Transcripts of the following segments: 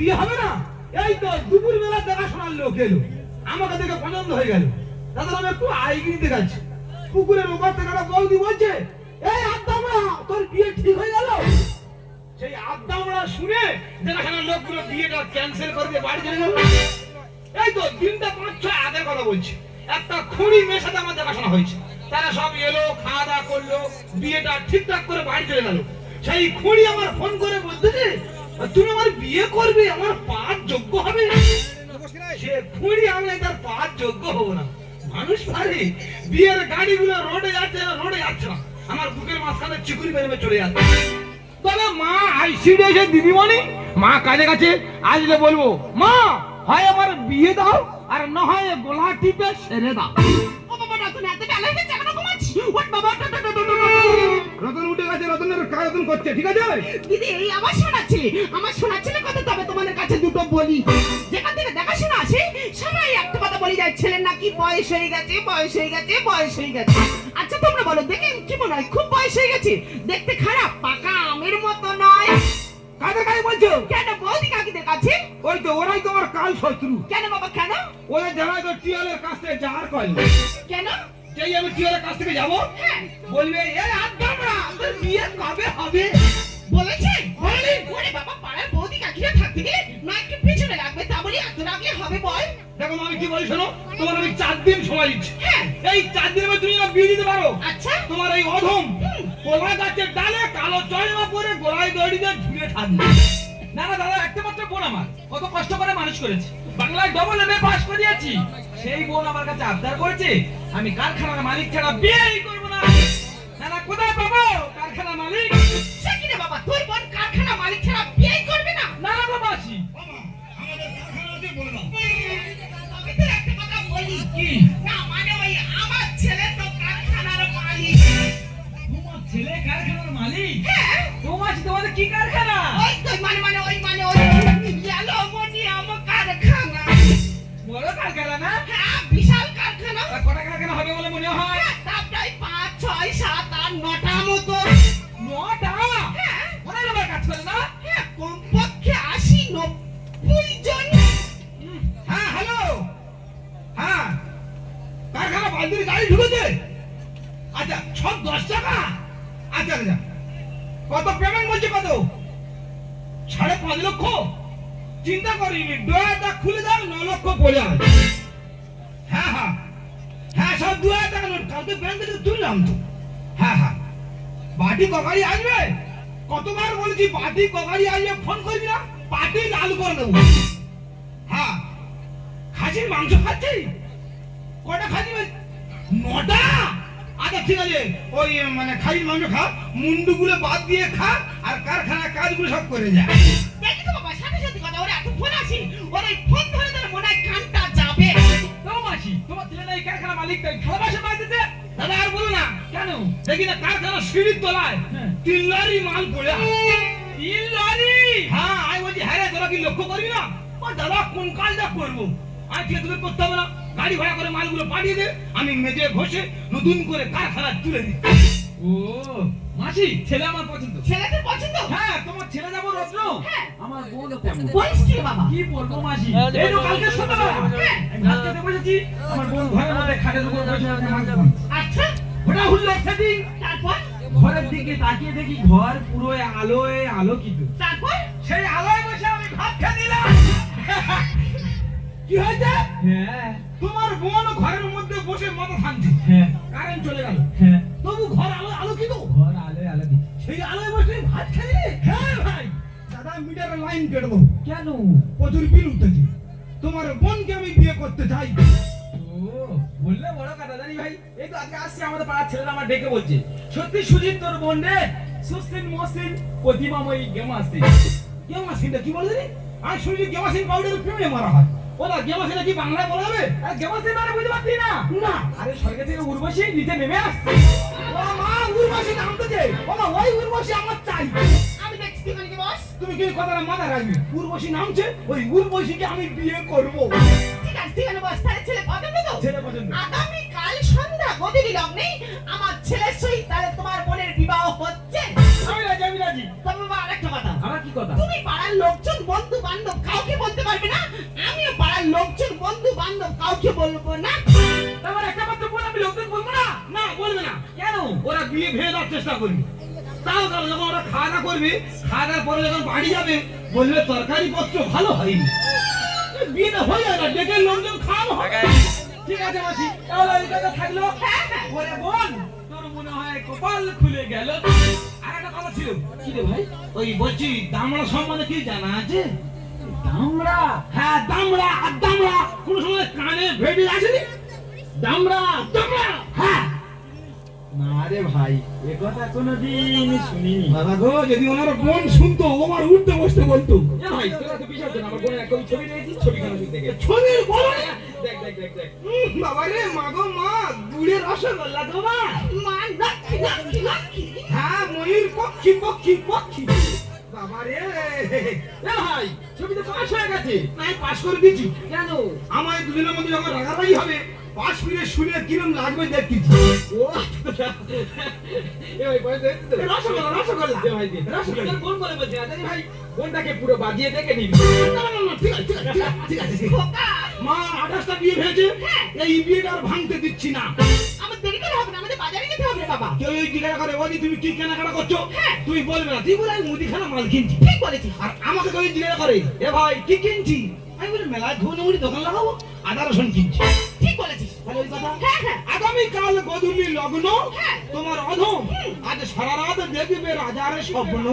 বিয়ে হবে না? এই তো দুপুর বেলা দেখাশোনার লোক এলো। আমাকে দেখে পছন্দ হয়ে গেল। দাদা আমি একটু আইগিরি দেখাচ্ছি পুকুরের ওপর থেকে একটা বৌদি বলছে, এই আদামরা তোর বিয়ে ঠিক হয়ে গেল? সেই শুনে দেখাশোনার লোকগুলো বিয়েটা ক্যান্সেল করে দিয়ে বাড়ি চলে গেল। এই তো দিনটা পাঁচ ছয় আগের কথা বলছি। একটা খুঁড়ি সাথে আমার দেখাশোনা হয়েছে। তারা সব এলো, খাওয়া দাওয়া করল, বিয়েটা ঠিকঠাক করে বাড়ি চলে গেল। সেই খুঁড়ি আমার ফোন করে বলতেছে তুমি আমার বিয়ে করবে আমার পাঁচ যোগ্য হবে সে খুঁড়ি আমি তার পাঁচ যোগ্য হব না মানুষ পারে বিয়ের গাড়িগুলো রোডে যাচ্ছে না রোডে যাচ্ছে না আমার বুকের মাঝখানে চিকুরি বেরোবে চলে যাচ্ছে তবে মা আইসিডি এসে দিদিমণি মা কাজে কাছে আসলে বলব মা হয় আমার বিয়ে দাও আর না হয় গোলা টিপে সেরে দাও ও বাবা রতন এত বেলা হয়ে গেছে এখনও ঘুমাচ্ছি ওঠ বাবা রতন উঠে গেছে রতনের কাজ করছে ঠিক আছে? দিদি এই আমার শোনাচ্ছিলে? আমার শোনাচ্ছিলে কথা তবে তোমাদের কাছে দুটো বলি। যেখান থেকে দেখাশোনা আসে সবাই একটা কথা বলি যায় ছেলের নাকি বয়স হয়ে গেছে বয়স হয়ে গেছে বয়স হয়ে গেছে। আচ্ছা তোমরা বলো দেখে কি মনে হয়? খুব বয়স হয়ে গেছে? দেখতে খারাপ? পাকা আমের মতো নয়। কাদের কাছে বলছো? কেন? বৌদি কাকিদের কাছে? ওই তো ওরাই তোমার কাল শত্রু। কেন বাবা কেন? ওদের যারা তো টিয়ালের কাছ থেকে যাওয়ার কল কেন? যেই আমি টিয়ালের কাছ থেকে যাব। হ্যাঁ। বলবে এই আড্ডামরা তোর বিয়ে কবে হবে? বলেছে? বলে ওরে বাবা পাড়ার বৌদি কাকিরা থাকতে গেলে না একটু পিছনে রাখবে তা বলি এত রাখলে হবে বল। দেখো আমি কি বলি শোনো? তোমার আমি চার দিন সময় দিচ্ছি। হ্যাঁ। এই চার দিনের মধ্যে তুমি বিয়ে দিতে পারো। আচ্ছা। তোমার এই অধম কলা গাছের ডালে কালো চয়মা পরে গোড়ায় দড়ি দিয়ে ঝুলে থাকবে। না না দাদা একটা মাত্র বোন আমার। কত কষ্ট করে মানুষ করেছে। বাংলায় ডবল এমএ পাস করিয়েছি সেই বোন আমার কাছে আবদার করেছে আমি কারখানার মালিক ছাড়া বিয়েই করব কোথায় পাবো? কারখানা মালিক। সে কি রে বাবা? তোর বোন কারখানা মালিক ছাড়া বিয়ে করবে না? না আমাদের বাবা বলে আমি লক্ষ পড়ে হ্যাঁ হ্যাঁ। হ্যাঁ সব টাকা নোট। কালকে ব্যাংক থেকে তুললাম তো। হ্যাঁ হ্যাঁ। বাটি আসবে? কতবার বলেছি বাটি আসবে? ফোন করবি না? পাটি লাল করে দেবো। হ্যাঁ। খাসির মাংস খাচ্ছি কটা খাসি নটা? আচ্ছা ঠিক আছে। ওই মানে খাসির মাংস খা, মুন্ডুগুলো বাদ দিয়ে খা, আর কারখানা কাজগুলো সব করে যা। ফোন আসে ওরা ফোন ধরে ধরে মনে হয় কানটা যাবে মাসি তোমার ছেলে না এই কারখানা মালিক তাই ভালোবাসা পাইতেছে? দাদা আর বলো না। কেন? দেখি না কারখানা সিঁড়ির তলায় তিন লরি মাল পড়ে তিন লরি হ্যাঁ আমি বলছি হ্যাঁ রে তোরা কি লক্ষ্য করবি না? ও দাদা কোন কাজটা করব? আমি ঠিক তোকে করতে হবে না গাড়ি ভাড়া করে মালগুলো পাঠিয়ে দে আমি মেজে ঘষে নতুন করে কারখানা তুলে দিই ও মাসি ছেলে আমার পছন্দ। ছেলেদের পছন্দ? হ্যাঁ তোমার ছেলে যেমন রত্ন। হ্যাঁ। আমার বোনও তেমন বলিস কি বাবা? কি বলব মাসি? এই তো কালকে সন্ধ্যাবেলা হ্যাঁ। ভাত বসেছি। আমার বোন ঘরের মধ্যে খাটের উপর বসে আছে আচ্ছা। ওটা হুল্লো সেটিং। তারপর? ঘরের দিকে তাকিয়ে দেখি ঘর পুরো আলোয় আলোকিত। তারপর? সেই আলোয় বসে আমি ভাত খেয়ে দিলাম কি হয়েছে? হ্যাঁ। তোমার বোন ঘরের মধ্যে বসে মাথা থাকছে হ্যাঁ। কারেন্ট চলে গেল। হ্যাঁ। তবু ঘর আলো আলোকিত? ঘর আলোয় আলো দিচ্ছে সেই আলোয় বসে ভাত খেলে হ্যাঁ ভাই। দাদা মিটারের লাইন কেটে দেবো কেন? প্রচুর বিল উঠতেছে তোমার বোনকে আমি বিয়ে করতে চাই। বললে বড় কথা জানি ভাই। এই তো আজকে আসছে আমাদের পাড়ার ছেলেরা আমার ডেকে বলছে। সত্যি সুজিত তোর বোন রে? সুস্তিন মসিন প্রতিমাময়ী গেম গেমাসিনটা কি বলে রে? আমি শুনছি গেমাসিন পাউডার প্রেমে মারা হয়। ওরা গেমাসিনটা কি বাংলায় বলা হবে? আর গেম মানে বুঝতে পারছি না? না। আরে স্বর্গে থেকে উর্বশী নিচে নেমে আসছে। ও মা উর্বশী নামতেছে ও মা ওই উর্বশী আমার চাই। আমি দেখছি তুই ওখানে বস? তুমি কি কথাটা মাথা রাখবি উর্বশী নামছে ওই উর্বশীকে আমি বিয়ে করব। ঠিক আছে তুই ওখানে বস তাহলে ছেলে পছন্দ তো? ছেলে পছন্দ। আগামী কাল সন্ধ্যা গদিনী লগ্নে আমার ছেলের সহিত তাহলে তোমার বোনের বিবাহ হচ্ছে। আমি রাজি আমি রাজি। তবে বাবা আরেকটা কথা। আমার কি কথা? তুমি পাড়ার লোকজন বন্ধু বান্ধব কাউকে বলতে পারবে না? আমিও পাড়ার লোকজন বন্ধু বান্ধব কাউকে বলব না। ওরা বিয়ে ভেঙে দেওয়ার চেষ্টা করবে। তাও তাহলে যখন ওরা খাওয়া দাওয়া করবে খাওয়া দাওয়ার পরে যখন বাড়ি যাবে বলবে তরকারি পত্র ভালো হয়নি। বিয়েটা হয়ে যায় না ডেকে লোকজন খাওয়ানো হয় ঠিক আছে মাসি তাহলে ওই কথা থাকল। হ্যাঁ হ্যাঁ। ওরে বোন তোর মনে হয় কপাল খুলে গেল? আর একটা কথা ছিল কি রে ভাই? ওই বলছি দামড়া সম্বন্ধে কি জানা আছে? দামড়া? হ্যাঁ দামড়া আর দামড়া কোন সময় কানে ভেবে আসেনি? দামড়া দামড়া হ্যাঁ। না রে ভাই এ কথা কোনোদিন শুনিনি। দাদা গো যদি ওনার বোন শুনতো আমার উঠতে বসতে বলতো। এ ভাই তোরা তো বিশাল জন আমার বোনের একটা ছবি নিয়েছি ছবিখানা তুই দেখে ছবির বলো দেখ দেখ দেখ দেখ। বাবা রে মা গো মা গুড়ে রসগোল্লা তো মা। মা লক্ষ্মী লক্ষ্মী লক্ষ্মী। হ্যাঁ ময়ূর পক্ষী পক্ষী পক্ষী। বাবা রে। এ ভাই ছবি তো পাস হয়ে গেছে। নাই পাস করে দিচ্ছি কেন? আমায় দুজনের মধ্যে যখন রাগারাগি হবে পাশ ফিরে শুনে কিরম লাগবে দেখতেছি ও এ ভাই বয়স হয়েছে রসগোল্লা রসগোল্লা দে ভাই দে রসগোল্লা। তোর বলে বলছে? না ভাই বোনটাকে পুরো বাজিয়ে দেখে নিবি? না, না, না, ঠিক আছে, ঠিক আছে, ঠিক আছে, ঠিক আছে, ঠিক আছে। খোকা! মা আঠাশটা বিয়ে ভেঙেছে এই বিয়েটা আর ভাঙতে দিচ্ছি না। আমার দেরি করে হবে না? আমাদের বাজারে যেতে হবে বাবা। কেউ জিজ্ঞাসা করে ওদি তুমি কি কেনাকাটা করছ? হ্যাঁ। বলবে না। তুই বলে আমি মুদিখানা মাল কিনছি। ঠিক বলেছিস। আর আমাকে কেউ জিজ্ঞাসা করে এ ভাই কি কিনছি? আমি বলি মেলায় ধনে মুড়ি দোকান লাগাবো আদা রসুন কিনছি। হ্যাঁ হ্যাঁ। আগামীকাল গধূলি লগ্ন হ্যাঁ। তোমার অধম। আজ সারা রাত দেখবে রাজার স্বপ্ন।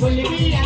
বলবি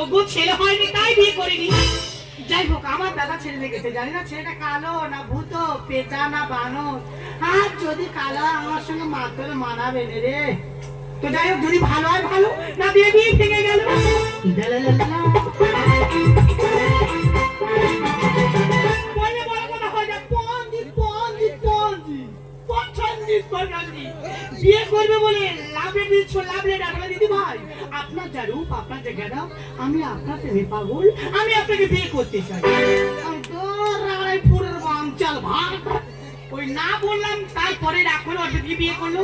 যোগ্য ছেলে হয়নি তাই বিয়ে করিনি যাই হোক আমার দাদা ছেলে দেখেছে জানি না ছেলেটা কালো না ভূত পেঁচা না বানর আর যদি কালো আমার সঙ্গে মাত্র মানাবে না রে তো যাই হোক যদি ভালো হয় ভালো না বিয়ে বিয়ে ভেঙে গেল বিয়ে করবে বলে দিচ্ছ দিদি ভাই আপনার যা রূপ, আপনার জ্ঞান আমি আপনার পাগল, আমি আপনাকে বিয়ে করতে চাই। ভাগ ওই না বললাম তারপরে রাগ করে অর্ধেক বিয়ে করল।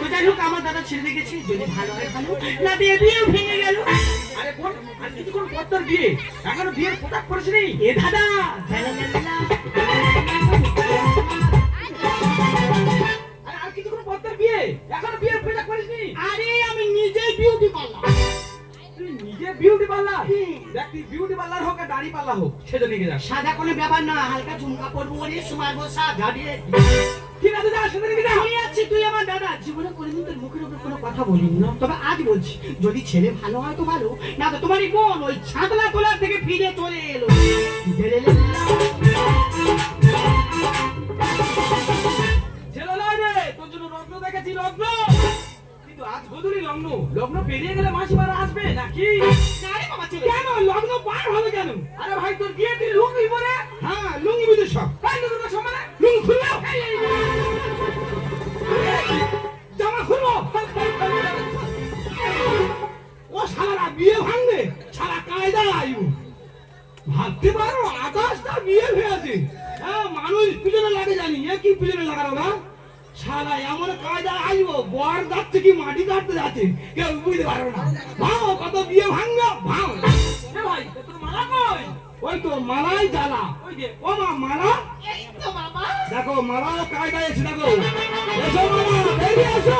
তো যাই হোক, আমার দাদা ছেড়ে দেখেছি যদি ভালো হয় ভালো। না বিয়ে বিয়েও ভেঙে গেল। আরে বোন, আর কিছুক্ষণ পর তোর বিয়ে? এখনও বিয়ের পোশাক পরেছিস এ দাদা দাড়ি পাল্লা হোক সেটা নিয়ে যা সাদা কোনো ব্যাপার না হালকা ঝুমকা পরবো বলে সুমার বসা ঝাড়িয়ে ঠিক আছে যা সেটা নিয়ে যা। আমি আছি তুই আমার দাদা জীবনে কোনোদিন তোর মুখের উপর কোনো কথা বলিনি। না তবে আজ বলছি যদি ছেলে ভালো হয় তো ভালো না তো তোমারই বোন ওই ছাতলা তোলার থেকে ফিরে চলে এলো। আজ লগ্ন। লগ্ন পেরিয়ে গেলে মাসিমারা আসবে নাকি? না রে বাবা চলে কেন? লগ্ন পার হবে কেন? আরে ভাই তোর বিয়ে লুঙ্গি পরে? হ্যাঁ লুঙ্গি বুঝে সব। কেউ বুঝতে পারবে না। ভাও কত বিয়ে ভাঙবে ভাও ভাই তোর মালা কই? ওই তো মালাই জ্বালা। ওই যে। ও মা মালা? এই তো বাবা। দেখো মারাও কায়দা এসে দেখো। এসো মামা বেরিয়ে এসো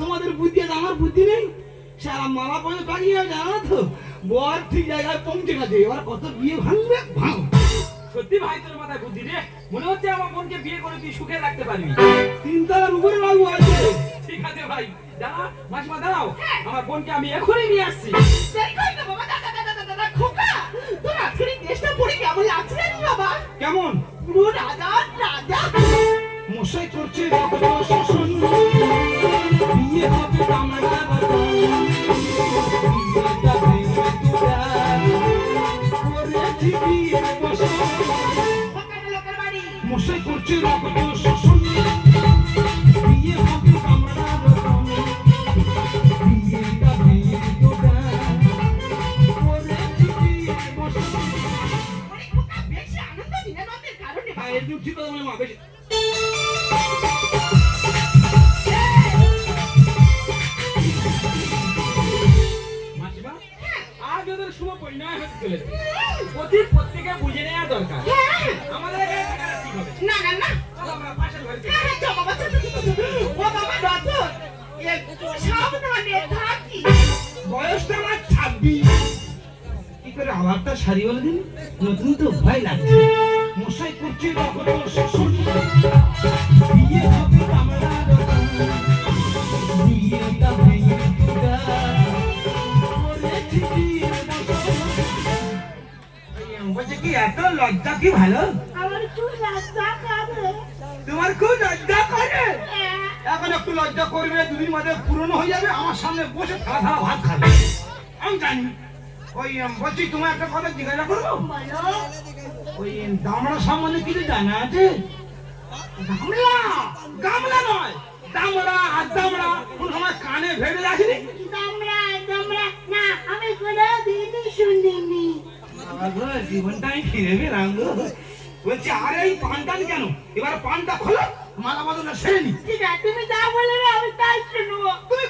তোমাদের বুদ্ধি আছে আমার বুদ্ধি নেই? সারা মালা পয়সা টাঙিয়ে জানো তো? বর ঠিক জায়গায় পৌঁছে গেছে এবার কত বিয়ে ভাঙবে? ভাঙ। সত্যি ভাই তোর মাথায় বুদ্ধি রে? মনে হচ্ছে আমার বোনকে বিয়ে করে তুই সুখে রাখতে পারবি। তিনতলার উপরে বাবু আছে। ঠিক আছে ভাই দাঁড়া মাসিমা দাঁড়াও। আমার বোনকে আমি এখনই নিয়ে আসছি। কেমন লাগছে জানিস বাবা? কেমন? পুরো রাজা রাজা। মশাই করছে রক্ত শোষণ। বিয়ে হবে কামড়া মশাই করছে রক্ত শোষণ বিয়ে হবে কামড়া বাগান বিয়েটা বিয়ের বসন ওরে খোকা বেশি আনন্দ দিনে নদের কারণে এই দুঃখিত মা বেশি বলছে কি এত লজ্জা কি ভালো? আমার খুব লজ্জা করে। তোমার খুব লজ্জা করে? হ্যাঁ। এখন একটু লজ্জা করবে দুদিন মাঝে পুরনো হয়ে যাবে আমার সামনে বসে থালা থালা ভাত খাবে। আমি জানি। ওই বলছি তোমার একটা কথা জিজ্ঞাসা করব ওই দামড়া সম্বন্ধে কিছু জানা আছে? গামলা? গামলা নয়। দামড়া আর দামড়া কোন সময় কানে ভেবে আসেনি দামড়া, দামড়া। না, আমি কোনোদিনই শুনিনি। গো, জীবনটাই ফিরে পেলাম গো বলছি আরে এই পানটান কেন? এবার পানটা খোলো মালা বদলে সেরে নি ঠিক আছে, তুমি যা বলবে আমি তাই শুনব। তুমি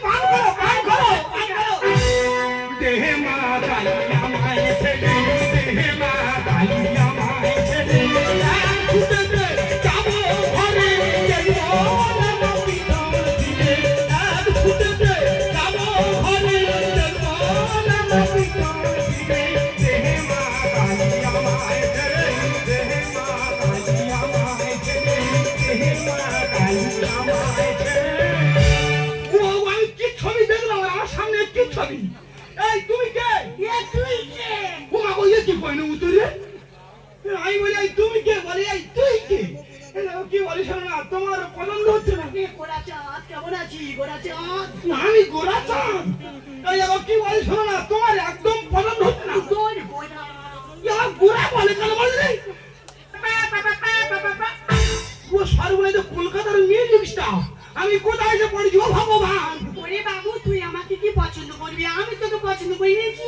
আমি গোরা চাঁদ এই দেখো কি বলি শোনো না তোমার একদম পছন্দ হচ্ছে না। তোর গোরা। বলে কেন বললি পা, পা, পা, পা, পা, পা, পা। ও সর্বনাশ তো কলকাতার মিউজিক আমি কোথায় এসে পড়েছি ও ভগবান। ওরে বাবু তুই আমাকে কি পছন্দ করবি? আমি তোকে পছন্দ করি কি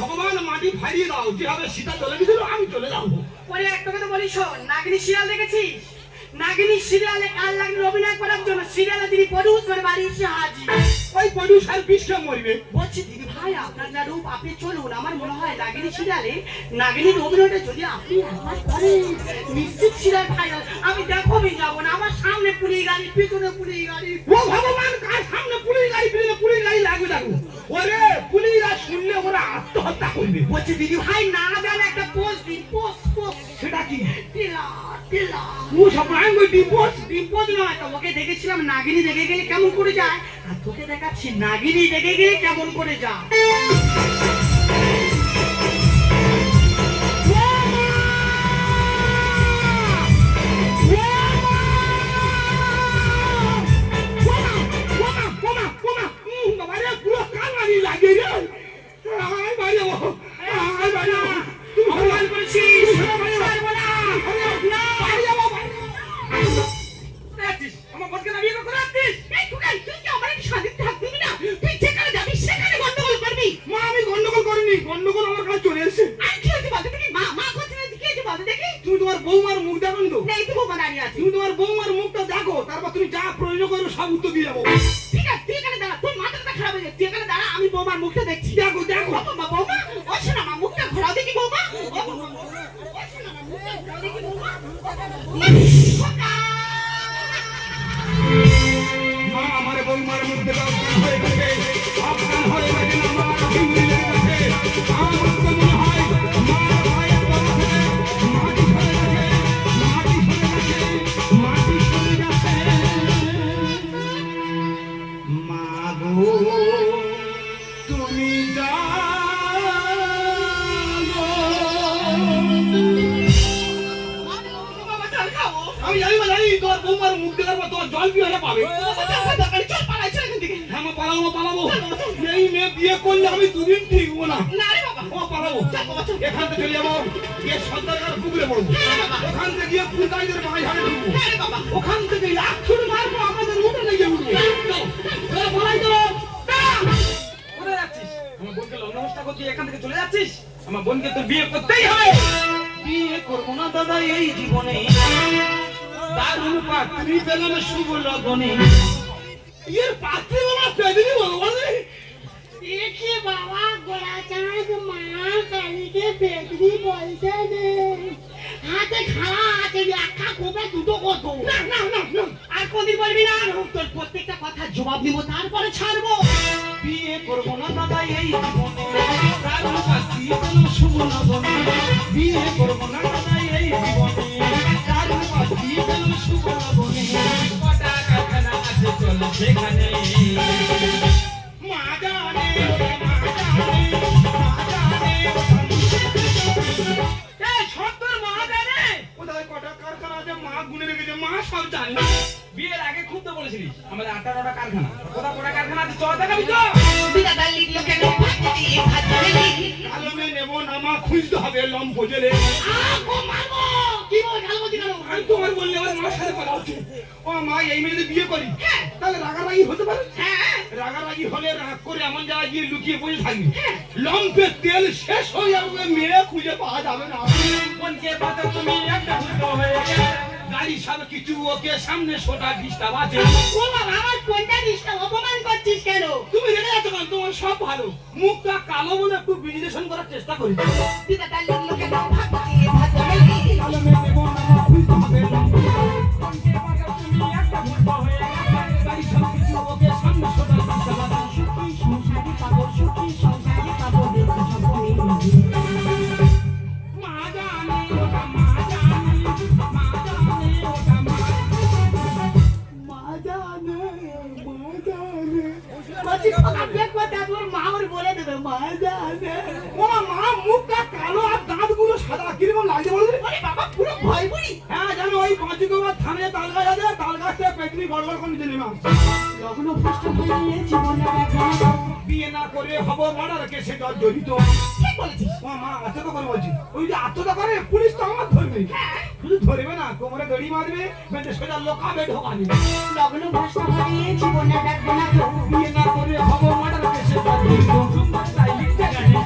ভগবান মাটি ফাইরিয়ে দাও। যেভাবে সীতা চলে গেছিল আমি চলে যাব। ওরে একটা কথা বলি শোন নাগিনী সিরিয়াল দেখেছিস? নাগিনী সিরিয়ালে কাল লাগল অভিনয় করার জন্য? সিরিয়ালে তিনি প্রডিউসার বাড়ি এসে হাজির। ওই প্রডিউসার বিষকে মরবে। বলছি দিদি ভাই আপনার যা রূপ আপনি চলুন। আমার মনে হয় নাগিনী সিরিয়ালে নাগিনীর অভিনয়টা যদি আপনি একবার করেন নিশ্চিত সিরিয়াল ফাইনাল আমি দেখো আমি যাব না। আমার সামনে পুলিশ গাড়ি পিছনে পুলিশ গাড়ি। ও ভগবান কার সামনে পুলিশ গাড়ি ফিরে পুলিশ গাড়ি লাগবে দেখো। ওরে পুলিশরা শুনলে ওরা আত্মহত্যা করবে। বলছি দিদি ভাই না জানে একটা পোস্ট পোস্ট সেটা কি টিলা টিলা ও সব আমি ওই ডিপোজ বিপদ নয়। তো দেখেছিলাম, নাগিনী দেখে গেলে কেমন করে যায়? আর তোকে দেখাচ্ছি, নাগিনী দেখে গেলে কেমন করে যায়? অপমান আমার বসকে না বিয়ে রাখছিস এই টুকাই, তুই কি আমার একটু স্বাধীন থাকতে দিবি না? তুই যেখানে যাবি সেখানে গন্ডগোল করবি। মা আমি গন্ডগোল করিনি গন্ডগোল আমার কাছে চলে এসেছে আর কি হয়েছে বলতো? তুমি মা- মা করছে না, কি হয়েছে বলতো দেখি? তুমি তোমার বৌমার মুখ দেখো তো নেই তো বৌমা দাঁড়িয়ে আছে। তুমি তোমার বৌমার মুখটা দেখো তারপর তুমি যা প্রয়োজন করবে সব উত্তর দিয়ে যাব ঠিক আছে, তুই এখানে দাঁড়া, তোর মাথাটা খারাপ হয়ে গেছে। তুই এখানে দাঁড়া, আমি বৌমার মুখটা দেখছি। দেখো দেখো ও বৌমা, ও শোনা, মা, মুখটা ঘোরাও দেখি বৌমা। ও বৌমা, ও শোনা, মা, মুখটা ঘোরাও দেখি বৌমা। জীবনে। দারুণ পাত্রী পেলাম শুভ লগনে। এর পাত্রী বাবা পেদিনি ভগবান রে। দেখে বাবা গোড়াচাঁদ মা কালীকে পেতনি বলতে নেই হাতে খাওয়া আছে একটা কোপে দুটো কত? না না না না। আর কোনদিন বলবি না? তোর প্রত্যেকটা কথা জবাব দিব তারপরে ছাড়বো। বিয়ে করব না দাদা এই জীবনে। দারুণ পাত্রী পেলাম শুভ লগনে। বিয়ে করব না দাদা এই জীবনে। সেখানে মা জানে মা কটা কারখানা আছে? মা গুনে রেখেছে, মা সব বিয়ের আগে খুব বলেছিলিস, আমাদের আটটা কারখানা। কোথা নেব না, মা খুঁজতে হবে লম্ব জেলে। মারবো। কি বল গালবো দি কেন আমি তোমার বললে আমার মার সাথে কথা হচ্ছে। ও মা এই মেয়ে যদি বিয়ে করি হ্যাঁ। তাহলে রাগারাগি হতে পারে? হ্যাঁ রাগারাগি হলে রাগ করে এমন জায়গায় গিয়ে লুকিয়ে বসে থাকবি। তেল শেষ হয়ে যাবে মেয়ে খুঁজে পাওয়া যাবে না। বোনকে পাতা তুমি একটা ভুল হয়ে গেলে। গাড়ি কিছু ওকে সামনে সোটা ডিস্টার্ব আছে। ও বাবা আমার কোনটা ডিস্টার্ব? অপমান করছিস কেন? তুমি রেগে যাচ্ছ কেন? তোমার সব ভালো। মুখটা কালো বলে একটু বিজনেশন করার চেষ্টা করি। ভাত ধরবে শুধু ধরবে না কোমরে দড়ি মারবে বেঁধে সোজা লোকাবে ঢোকাবে লগ্ন ভ্রষ্ট হয়ে জীবনে দেখব না। তো বিয়ে না করে হব মার্ডার কেসে সুন্দর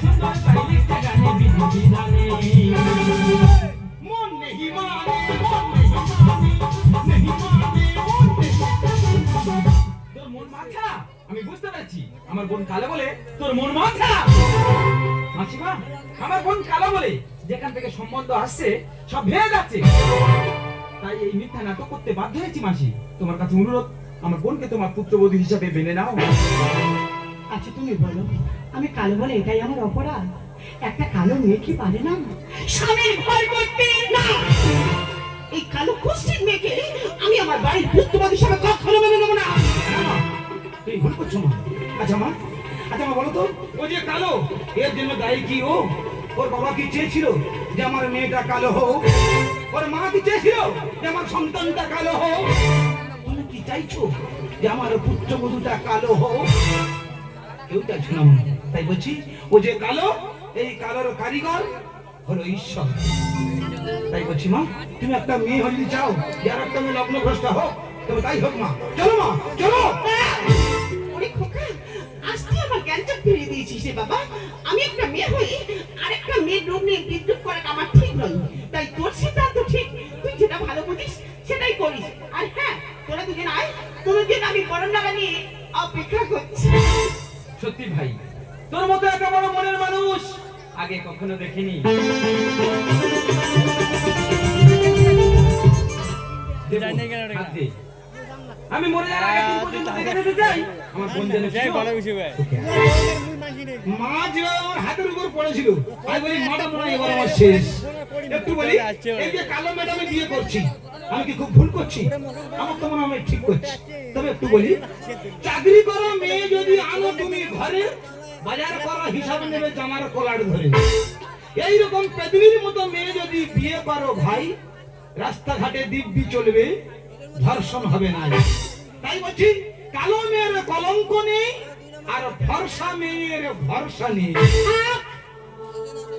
সুন্দর বিধি বিধানে। মন নেহি মানে মন নেহি মানে নেহি মানে মন নেহি তোর মন মাথা আমি বুঝতে পারছি। আমার বোন কালে বলে তোর মন মাথা মাসিমা আমার বোন কালো বলে যেখান থেকে সম্বন্ধ আসছে সব ভেঙে যাচ্ছে। তাই এই মিথ্যা নাটক করতে বাধ্য হয়েছি মাসি তোমার কাছে অনুরোধ আমার বোনকে তোমার পুত্রবধূ হিসাবে মেনে নাও। আচ্ছা তুমি বলো আমি কালো বলে এটাই আমার অপরাধ? একটা কালো মেয়ে কি পারে না? স্বামীর ভয় করতে না! এই কালো কুষ্টির মেয়েকে আমি আমার বাড়ির পুত্রবাদী হিসাবে কখনো মেনে নেব না! তুমি ভুল করছ মা। আচ্ছা মা আচ্ছা মা বলো তো ও যে কালো এর জন্য দায়ী কি ও? ওর বাবা কি চেয়েছিল যে আমার মেয়েটা কালো হোক? ওর মা কি চেয়েছিল যে আমার সন্তানটা কালো হোক? তুমি কি চাইছো যে আমার পুত্রবধূটা কালো হোক? কেউ চাইছো না। তাই বলছি, ও যে কালো, এই কালোর কারিগর হলো ঈশ্বর। তাই বলছি, মা, তুমি একটা মেয়ে যদি চাও যে আর একটা মেয়ে লগ্ন ভ্রষ্টা হোক, তবে তাই হোক, মা। চলো মা, চলো। ফিরিয়ে দিয়েছিস রে বাবা। আমি একটা মেয়ে হই আরেকটা মেয়ের রূপ নিয়ে বিদ্রুপ করাটা আমার ঠিক নয়। তাই তোর সিদ্ধান্ত ঠিক তুই যেটা ভালো বুঝিস সেটাই করিস। আর হ্যাঁ তোরা দুজন আয় তোদের আমি গরম লাগা নিয়ে অপেক্ষা করছি। সত্যি ভাই তোর মতো এত বড় মনের মানুষ আগে কখনো দেখিনি। আমি মরে যাওয়ার আগে তুই পর্যন্ত দেখে যেতে চাই? এই চাকরি করো মেয়ে যদি তুমি ঘরে, বাজার হিসাবে নেবে জামার কলার ধরে। এইরকম মতো মেয়ে যদি বিয়ে করো ভাই, রাস্তাঘাটে দিব্যি চলবে, ধর্ষণ হবে না। তাই বলছি কালো মেয়ের কলঙ্ক নেই আর ভরসা মেয়ের ভরসা নেই।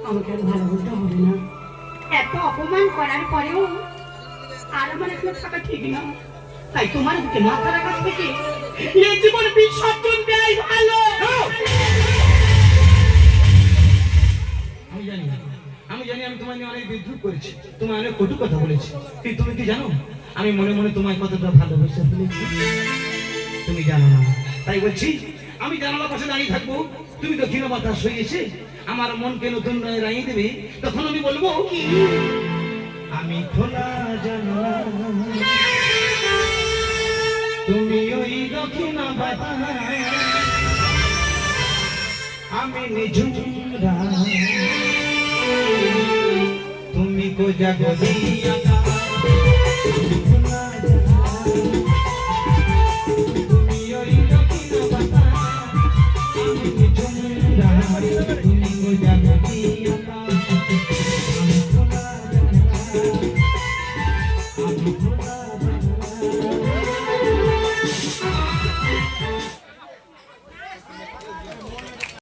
আমাকে আর ভালো বলতে হবে না। এত অপমান করার পরেও আর আমার এখানে থাকা ঠিক না। তাই তোমার বুকে মাথা রাখা থেকে এই জীবন বিসর্জন দেয় ভালো। আমি জানি আমি জানি আমি তোমায় নিয়ে অনেক বিদ্রুপ করেছি। তোমায় অনেক কটু কথা বলেছি। তুমি কি জানো? আমি মনে মনে তোমায় কতটা ভালোবেসে ফেলেছি। তুমি জানো না। তাই বলছি, আমি জানালা পাশে দাঁড়িয়ে থাকব। তুমি দক্ষিণ বাতাস হয়ে এসে আমার মনকে নতুন রাঙিয়ে দেবে। তখন আমি বলব, কি? আমি খোলা জানালা তুমি ওই দক্ষিণ বাতাস আমি নিঝুম। তুমি কো জাগরিয়া তুমি